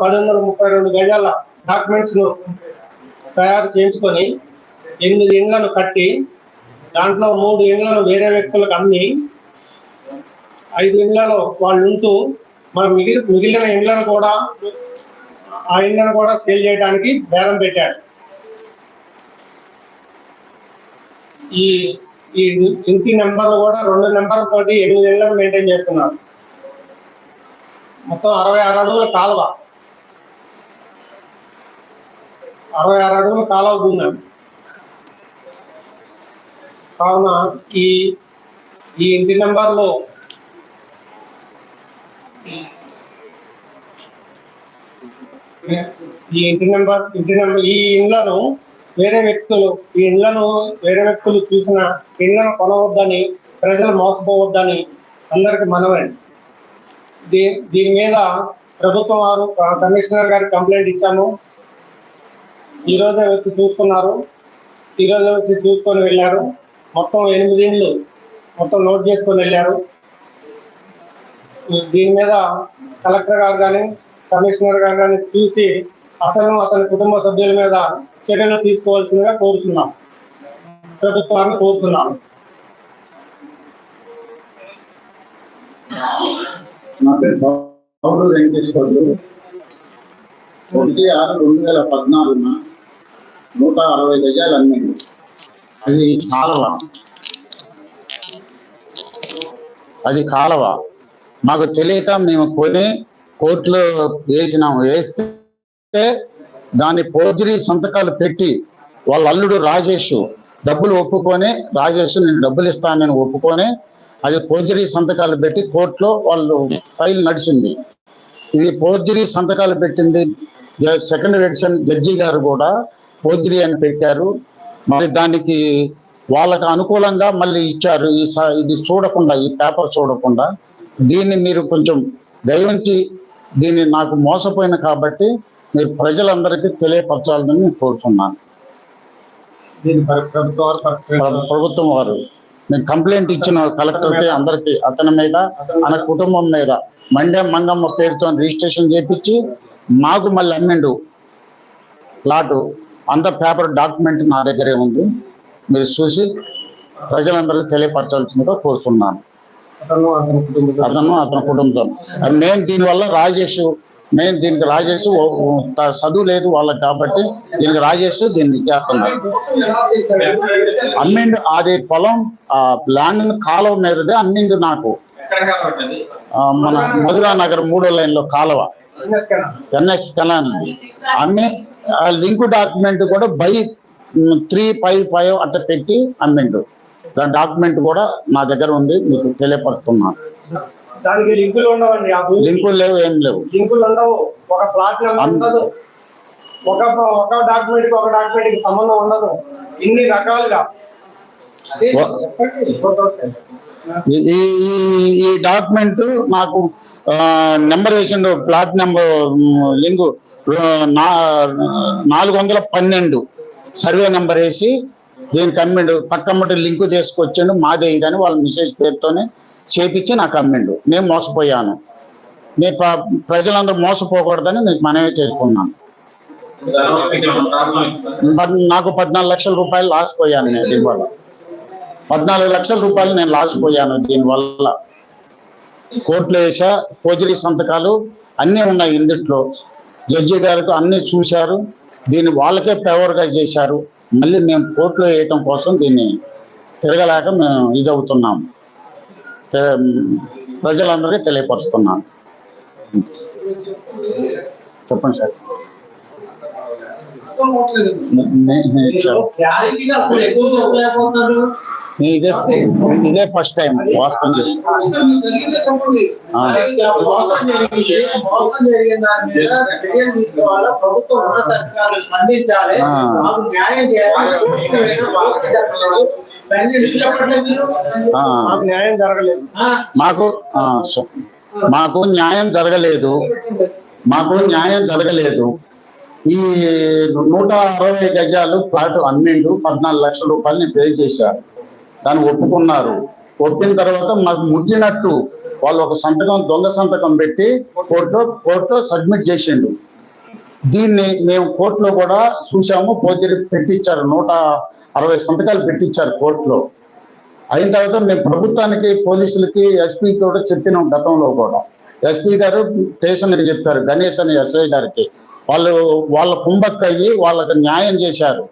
పది వందల ముప్పై రెండు గజాల డాక్యుమెంట్స్ను తయారు చేయించుకొని ఎనిమిది ఇండ్లను కట్టి దాంట్లో మూడు ఇండ్లను వేరే వ్యక్తులకు అమ్మి ఐదు ఇండ్లలో వాళ్ళు ఉంటూ మరి మిగిలి మిగిలిన ఇండ్లను కూడా ఆ ఇండ్లను కూడా సేల్ చేయడానికి బేరం పెట్టాడు ఈ ఈ ఇంటి నెంబర్లు కూడా రెండు నెంబర్ తోటి ఎనిమిది ఇళ్ళను మెయింటైన్ చేస్తున్నారు. మొత్తం అరవై ఆరు అడుగుల కాలువ. అరవై ఆరు అడుగుల కాలువ కావున ఈ ఈ ఇంటి నెంబర్లో ఈ ఇంటి నెంబర్ ఇంటి నెంబర్ ఈ ఇండ్లను వేరే వ్యక్తులు ఈ ఇండ్లను వేరే వ్యక్తులు చూసిన ఇండ్లను కొనవద్దని ప్రజలు మోసపోవద్దని అందరికి మనవండి దీ దీని మీద ప్రభుత్వం వారు కమిషనర్ గారికి కంప్లైంట్ ఇచ్చాము. ఈ రోజే వచ్చి చూసుకున్నారు. ఈ రోజే వచ్చి చూసుకొని వెళ్ళారు. మొత్తం ఎనిమిది ఇండ్లు మొత్తం నోట్ చేసుకొని వెళ్ళారు. దీని మీద కలెక్టర్ గారు కానీ కమిషనర్ గారు కానీ చూసి అతను అతని కుటుంబ సభ్యుల మీద చర్యలు తీసుకోవాల్సిందిగా కోరుతున్నాం ప్రభుత్వాన్ని కోరుతున్నాం నా పేరు వెంకటేశ్వర్లు ఒకటి ఆరు రెండు వేల పద్నాలుగున నూట అరవై గజాలు అమ్మింది అది కాలువ. అది కాలువ. మాకు తెలియక మేము కొని కోర్టులో వేసినాము. వేస్తే దాన్ని ఫోర్జరీ సంతకాలు పెట్టి వాళ్ళ అల్లుడు రాజేష్ డబ్బులు ఒప్పుకొని రాజేష్ నేను డబ్బులు ఇస్తాను నేను ఒప్పుకొని అది ఫోర్జరీ సంతకాలు పెట్టి కోర్టులో వాళ్ళు ఫైల్ నడిచింది. ఇది ఫోర్జరీ సంతకాలు పెట్టింది. సెకండ్ ఎడిషన్ జడ్జి గారు కూడా ఫోర్జరీ అని పెట్టారు. మరి దానికి వాళ్ళకు అనుకూలంగా మళ్ళీ ఇచ్చారు. ఈ ఇది చూడకుండా ఈ పేపర్ చూడకుండా. దీన్ని మీరు కొంచెం దయవంచి దీన్ని నాకు మోసపోయిన కాబట్టి మీరు ప్రజలందరికీ తెలియపరచాలని నేను కోరుతున్నాను. ప్రభుత్వం వారు నేను కంప్లైంట్ ఇచ్చిన కలెక్టర్కి అందరికి అతని మీద మన కుటుంబం మీద మండే మంగమ్మ పేరుతో రిజిస్ట్రేషన్ చేపించి మాకు మళ్ళీ అమ్మిండు ప్లాటు. అంత పేపర్ డాక్యుమెంట్ నా దగ్గరే ఉంది. మీరు చూసి ప్రజలందరికీ తెలియపరచాల్సిందిగా కోరుతున్నాను అతను అతని కుటుంబ నేను దీనివల్ల రాజేష్ నేను దీనికి రాజేష్ చదువు లేదు వాళ్ళకి కాబట్టి దీనికి రాజేష్ దీన్ని చేస్తున్నాను అమ్మిండు అది పొలం ఆ ల్యాండ్ కాలువ మీదదే అమ్మిండు నాకు. మన మధురా నగర్ మూడో లైన్లో కాలువ. ఎన్ఎస్ కెనాన్ అమ్మి ఆ లింక్ డాక్యుమెంట్ కూడా బై త్రీ ఫైవ్ ఫైవ్ అట్ట పెట్టి అమ్మిండు. దాని డాక్యుమెంట్ కూడా నా దగ్గర ఉంది మీకు తెలియపరుస్తున్నాను. దానికి లింకులు లేవు ఏం లేవు. ఒక ప్లాట్ ఉండదు. ఒక ఒక డాక్యుమెంట్ ఒక డాక్యుమెంట్ సంబంధం ఉండదు. ఇన్ని రకాలుగా. ఈ డాక్యుమెంట్ నాకు నెంబర్ వేసిండు ప్లాట్ నెంబర్ లింక్ నాలుగు వందల పన్నెండు సర్వే నెంబర్ వేసి దీనికి అమ్మిండు పక్కమ్మటి లింక్ తీసుకొచ్చిండు మాదే ఇదని వాళ్ళ మెసేజ్ పేరుతోనే చేపించి నాకు అమ్మిండు నేను మోసపోయాను. నేను ప్ర- ప్రజలందరూ మోసపోకూడదని నేను మనమే చేసుకున్నాను. నాకు పద్నాలుగు లక్షల రూపాయలు లాస్ పోయాను నేను దీనివల్ల పద్నాలుగు లక్షల రూపాయలు నేను లాస్ పోయాను దీనివల్ల. కోర్టులో వేసా ఫోర్జరీ సంతకాలు అన్నీ ఉన్నాయి ఇందుట్లో. జడ్జి గారికి అన్ని చూశారు దీన్ని వాళ్ళకే ఫేవర్గా చేశారు. మళ్ళీ మేము కోర్టులో వేయటం కోసం దీన్ని తిరగలేక మేము ఇదవుతున్నాం. ప్రజలందరికీ తెలియపరుస్తున్నాను. చెప్పండి సార్. నే- ఇదే ఇదే ఫస్ట్ టైం వాస్తవం మాకు మాకు న్యాయం జరగలేదు. మాకు న్యాయం జరగలేదు. ఈ నూట అరవై గజాలు ఫ్లాట్ అమ్మిండు పద్నాలుగు లక్షల రూపాయలు పే చేశారు దాన్ని ఒప్పుకున్నారు. ఒప్పిన తర్వాత మాకు ముట్టినట్టు వాళ్ళు ఒక సంతకం దొంగ సంతకం పెట్టి కోర్టులో కోర్టులో సబ్మిట్ చేసిండు. దీన్ని మేము కోర్టులో కూడా చూసాము పోతిరి పెట్టించారు. నూట అరవై సంతకాలు పెట్టించారు కోర్టులో. అయిన తర్వాత మేము ప్రభుత్వానికి పోలీసులకి ఎస్పీ కూడా చెప్పినాం గతంలో కూడా. ఎస్పీ గారు స్టేషన్ చెప్పారు. గణేష్ అనే ఎస్ఐ గారికి. వాళ్ళు వాళ్ళ కుంభక్ అయ్యి వాళ్ళకి న్యాయం చేశారు.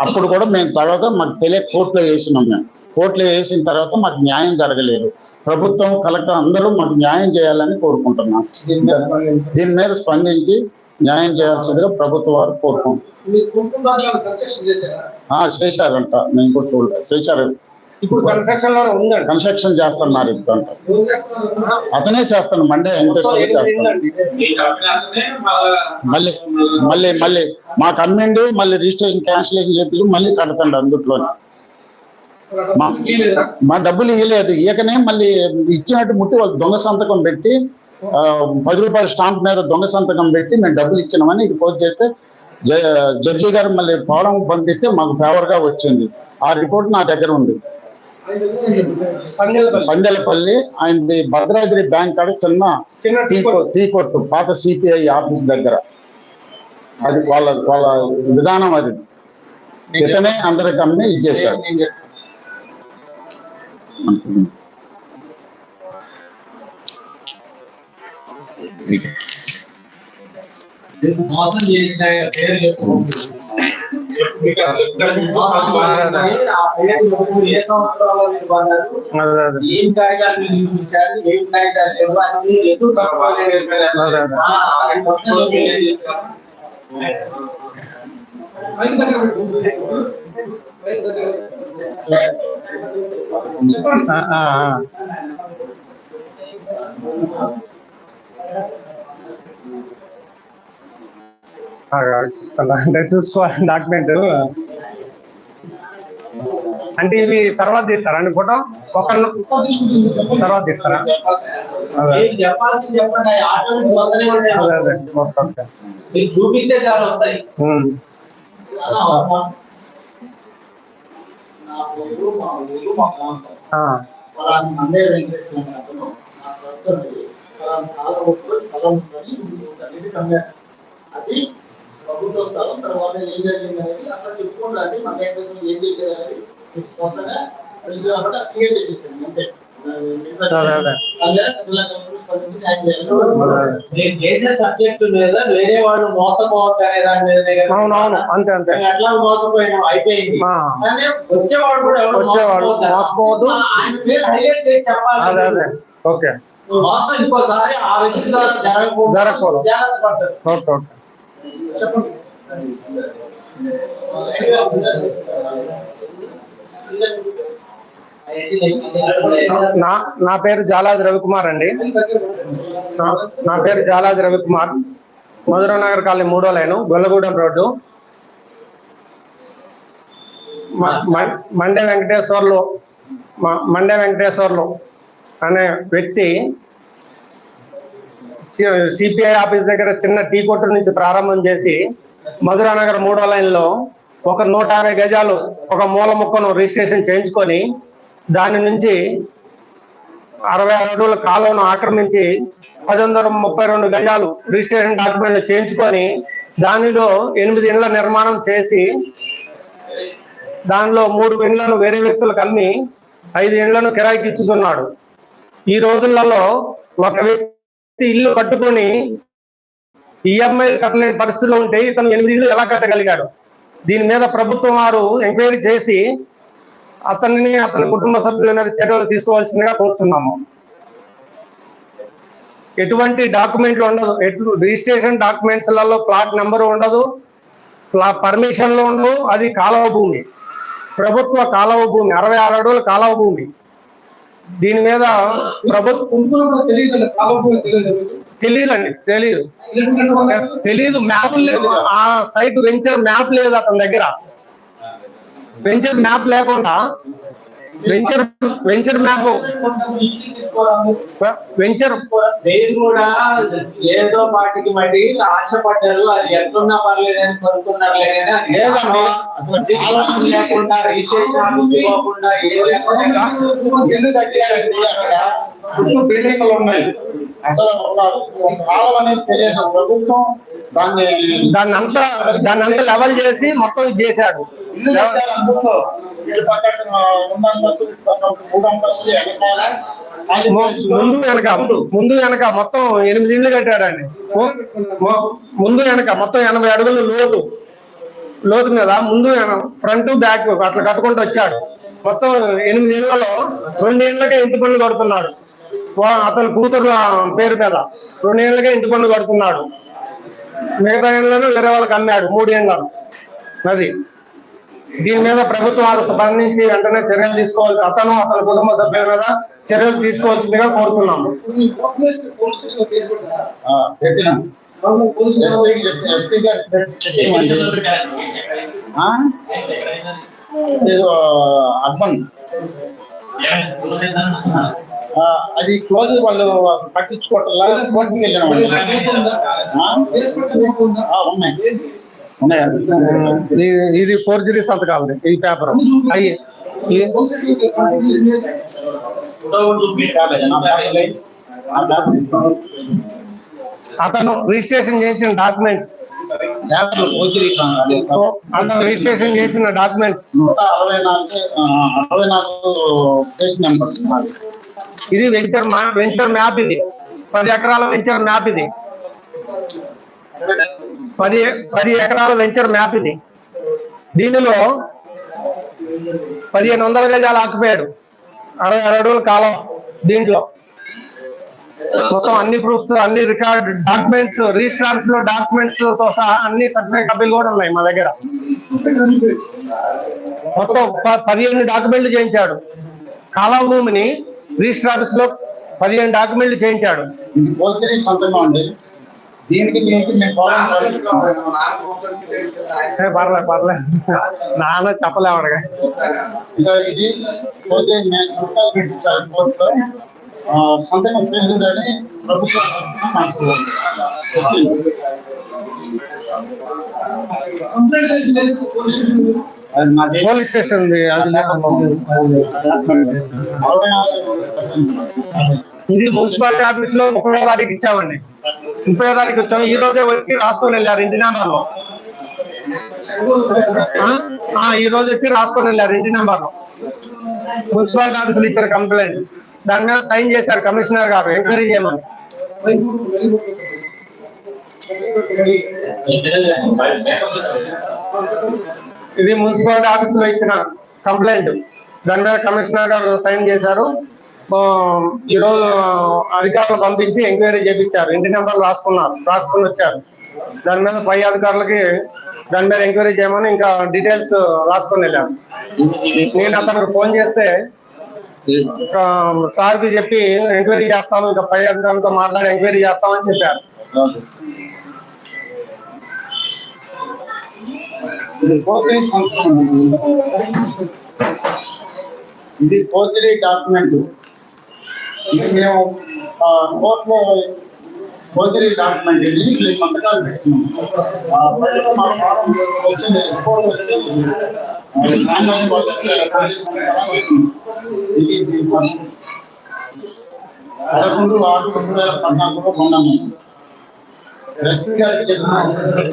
అప్పుడు కూడా మేము తర్వాత మాకు తెలియ కోర్టులో వేసినాం మేము. కోర్టులో వేసిన తర్వాత మాకు న్యాయం జరగలేదు. ప్రభుత్వం కలెక్టర్ అందరూ మాకు న్యాయం చేయాలని కోరుకుంటున్నాం. దీని మీద స్పందించి న్యాయం చేయాల్సిందిగా ప్రభుత్వం వారు కోరుకుంటున్నాం. చేశారంట. మేము కూడా చూడలేదు. చేశారు. ఇప్పుడు కన్స్ట్రక్షన్లో ఉందండి. కన్స్ట్రక్షన్ చేస్తున్నారు ఇప్పుడు అతనే చేస్తాను మండే. మళ్ళీ మళ్ళీ మళ్ళీ మాకు అమ్మిండు మళ్ళీ రిజిస్ట్రేషన్ క్యాన్సిలేషన్ చేసి మళ్ళీ కడతాండి అందుట్లో మా- డబ్బులు ఇవ్వలేదు ఇయకనే మళ్ళీ ఇచ్చినట్టు ముట్టి వాళ్ళు దొంగ సంతకం పెట్టి పది రూపాయల స్టాంప్ మీద దొంగ సంతకం పెట్టి మేము డబ్బులు ఇచ్చినామని ఇది పోస్ట్ చేస్తే జడ్జి గారు మళ్ళీ పోవడం పంపిస్తే మాకు ఫేవర్గా వచ్చింది. ఆ రిపోర్ట్ నా దగ్గర ఉంది? పందెలపల్లి. ఆయనది భద్రాద్రి బ్యాంక్ కాడ చిన్న టీ కొట్టు. పాత సిపిఐ ఆఫీస్ దగ్గర. అది వాళ్ళ వాళ్ళ విధానం అది. ఇతనే అందరికి అమ్మి ఇచ్చేశాడు మోసం చేసిన పేరు చెప్పుకుంటారు. మోసం చేసిన ఆ పేరు ఎప్పుడు ఏ సంవత్సరాల్లో మీరు కొన్నారు? అదే అదే ఏం కాగితాలు మీరు చూపించారు ఏం కాగితాలు లేవు అని ఎందుకు కట్టుకోలేదు? మొత్తం. అంటే చూసుకోవాలి డాక్యుమెంట్. అంటే ఇవి తర్వాత తీస్తారా? అండి ఫోటో? ఒకళ్ళు తర్వాత తీస్తారా? అదే. అదే చూపిస్తే అది ప్రభుత్వ స్థలం తర్వాత ఏం జరిగింది అనేది అక్కడ చెప్పుకుంటారు మన ఏం చేసేది అనేది మీకు స్పష్టంగా క్లియర్ చేసేసాను అంతే నేను చేసే సబ్జెక్ట్ మీద వేరే వాళ్ళు మోసపోవద్దు అనే దాని మీదనే కదా. అవును అవును అంతే. అంతే ఎట్లా మోసపోయినాం అయిపోయింది. వచ్చేవాడు కూడా ఎవరు వచ్చేవాడు మోసపోవద్దు. హైలైట్ చేసి చెప్పాలి. అదే అదే. ఓకే. మోసం ఇంకోసారి ఆ వ్యక్తి ద్వారా జరగకూడదు. జరగకూడదు. జాగ్రత్త పడతారు. Okay okay. నా నా పేరు జాలాది రవికుమార్ అండి. నా నా పేరు జాలాది రవికుమార్. మధుర నగర్ కాలనీ మూడో లైను గొల్లగూడెం రోడ్డు. మండే వెంకటేశ్వర్లు మండే వెంకటేశ్వర్లు అనే వ్యక్తి సిపిఐ ఆఫీస్ దగ్గర చిన్న టీ కొట్టు నుంచి ప్రారంభం చేసి మధురా నగర్ మూడో లైన్లో ఒక నూట గజాలు ఒక మూల ముక్కను రిజిస్ట్రేషన్ చేయించుకొని దాని నుంచి అరవై అడుగుల కాలువను ఆక్రమించి పది వందల ముప్పై రెండు గజాలు రిజిస్ట్రేషన్ డాక్యుమెంట్లు చేయించుకొని దానిలో ఎనిమిది ఇండ్ల నిర్మాణం చేసి దానిలో మూడు ఇండ్లను వేరే వ్యక్తులకు అమ్మి ఐదు ఇండ్లను కిరాయికి ఇచ్చుతున్నాడు. ఈ రోజులలో ఒక వ్యక్తి ఇల్లు కట్టుకొని ఈఎంఐ కట్టలేని పరిస్థితిలో ఉంటే ఇతను ఎనిమిది ఇల్లు ఎలా కట్టగలిగాడు? దీని మీద ప్రభుత్వం వారు ఎంక్వైరీ చేసి అతన్ని అతని కుటుంబ సభ్యుల మీద చర్యలు తీసుకోవాల్సిందిగా కోరుతున్నాము. ఎటువంటి డాక్యుమెంట్లు ఉండదు. ఎటు రిజిస్ట్రేషన్ డాక్యుమెంట్స్లలో ప్లాట్ నెంబర్ ఉండదు. పర్మిషన్లు ఉండవు. అది కాలువ భూమి ప్రభుత్వ కాలువ భూమి అరవై ఆరు అడుగుల కాలువ భూమి దీని మీద ప్రభుత్వం తెలియదండి తెలియదు తెలియదు మ్యాప్ లేదు. ఆ సైట్ వెంచర్ మ్యాప్ లేదు అతని దగ్గర. వెంచర్ మ్యాప్ లేకుండా వెంచర్ వెంచర్ మ్యాప్ వెంచర్ మీరు కూడా ఏదో పాటికి మళ్ళీ ఆశపడ్డారు. అది ఎట్లున్నా పర్లేదు అని కొనుక్కున్నారు కానీ అది లేదండి. లేకుండా రిజిస్ట్రేషన్ ఆఫీస్కి పోకుండా ఏ లేకుండా కట్టారండి అక్కడ చుట్టూ బిల్డింగ్లు ఉన్నాయి. అసలు కాలం అనేది తెలియదు ప్రభుత్వం దాన్ని దాన్ని అంతా దాన్ని అంతా లెవెల్ చేసి మొత్తం ఇది చేశాడు ముందు వెనక ముందు వెనక మొత్తం ఎనిమిది ఇళ్ళు కట్టాడండి ముందు వెనక మొత్తం ఎనభై అడుగులు లోతు. లోతు మీద ముందు ఫ్రంట్ బ్యాక్ అట్లా కట్టుకుంటూ వచ్చాడు. మొత్తం ఎనిమిది ఇళ్ళలో రెండు ఇళ్ళకే ఇంటి పన్ను కడుతున్నాడు అతని కూతురు పేరు మీద రెండు ఇళ్ళకే ఇంటి పన్ను కడుతున్నాడు. మిగతా ఇళ్ళను వేరే వాళ్ళకి అమ్మాడు మూడు ఇళ్ళను అది. దీని మీద ప్రభుత్వం వారు స్పందించి వెంటనే చర్యలు తీసుకోవాల్సి అతను అతని కుటుంబ సభ్యుల మీద చర్యలు తీసుకోవాల్సిందిగా కోరుతున్నాము. అర్బన్. అది క్లోజ్ వాళ్ళు పట్టించుకోవట్లా? కోర్టుకి వెళ్ళినాం? ఆ, ఉన్నాయి. ఉన్నాయి. ఇది- ఇది ఫోర్జరీ సంతకాలు ఈ పేపర్. అయ్యి. అతను రిజిస్ట్రేషన్ చేసిన డాక్యుమెంట్స్. అతను రిజిస్ట్రేషన్ చేసిన డాక్యుమెంట్స్. అరవై నాలుగు అరవై నాలుగు పేజ్ నెంబర్. ఇది వెంచర్ వెంచర్ మ్యాప్ ఇది. పది ఎకరాల వెంచర్ మ్యాప్ ఇది. పది పది ఎకరాల వెంచర్ మ్యాప్ ఇది. దీనిలో పదిహేను వందల గజాలు ఆకుపోయాడు అరవై అరవై అడుగుల కాలం దీంట్లో. మొత్తం అన్ని ప్రూఫ్స్ అన్ని రికార్డ్ డాక్యుమెంట్స్ రిజిస్ట్రార్స్లో డాక్యుమెంట్స్తో సహా అన్ని సర్టిఫికేట్ కాపీలు కూడా ఉన్నాయి మా దగ్గర. మొత్తం పదిహేను డాక్యుమెంట్లు చేయించాడు. కాలం భూమిని రిజిస్టర్ ఆఫీస్లో పదిహేను డాక్యుమెంట్లు చేయించాడు. పర్లేదు పర్లేదు నాన్న చెప్పలేవాడుగా. సంతకం చేసిందని ప్రభుత్వం పోలీస్ స్టేషన్ ఉంది. ఇది మున్సిపాలిటీ ఆఫీస్లో ముప్పై తారీఖు ఇచ్చామండి. ముప్పై తారీఖు వచ్చాము ఈ రోజే వచ్చి రాసుకొని వెళ్ళారు ఇంటి నెంబర్లో ఆ? ఆ, ఈ రోజు వచ్చి రాసుకొని వెళ్ళారు ఇంటి నెంబర్లో మున్సిపాలిటీ ఆఫీసులు ఇచ్చారు కంప్లైంట్. దాని మీద సైన్ చేశారు కమిషనర్ గారు ఎంక్వైరీ చేయమని. ఇది మున్సిపాలిటీ ఆఫీస్లో ఇచ్చిన కంప్లైంట్. దాని మీద కమిషనర్ గారు సైన్ చేశారు. ఈరోజు అధికారులు పంపించి ఎంక్వైరీ చేపించారు. ఇంటి నెంబర్ రాసుకున్నారు రాసుకుని వచ్చారు. దాని మీద పై అధికారులకి దాని మీద ఎంక్వైరీ చేయమని ఇంకా డీటెయిల్స్ రాసుకొని వెళ్ళారు. నేను అతనికి ఫోన్ చేస్తే సార్కి చెప్పి ఎంక్వైరీ చేస్తాను ఇంకా పై అధికారులతో మాట్లాడి ఎంక్వైరీ చేస్తామని చెప్పారు. ఇది పోర్చరీ డాక్యుమెంట్. ఇది మేము కోర్టులో పోర్చరీ డాక్యుమెంట్ ఇది. ఇది సంతకాలు పెట్టినాం. వచ్చింది. రిపోర్ట్ వచ్చింది. ఇది ఇది పరిస్థితి. పదకొండు ఆరు రెండు వేల పద్నాలుగులో కొన్నాము ఎస్పీ గారికి చెప్పినాం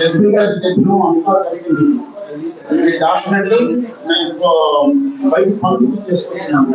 ఎస్పీ గారికి చెప్పినాం అంతా జరిగింది. ఈ డాక్యుమెంట్ నేను బయట పంపిణీ చేసుకున్నాను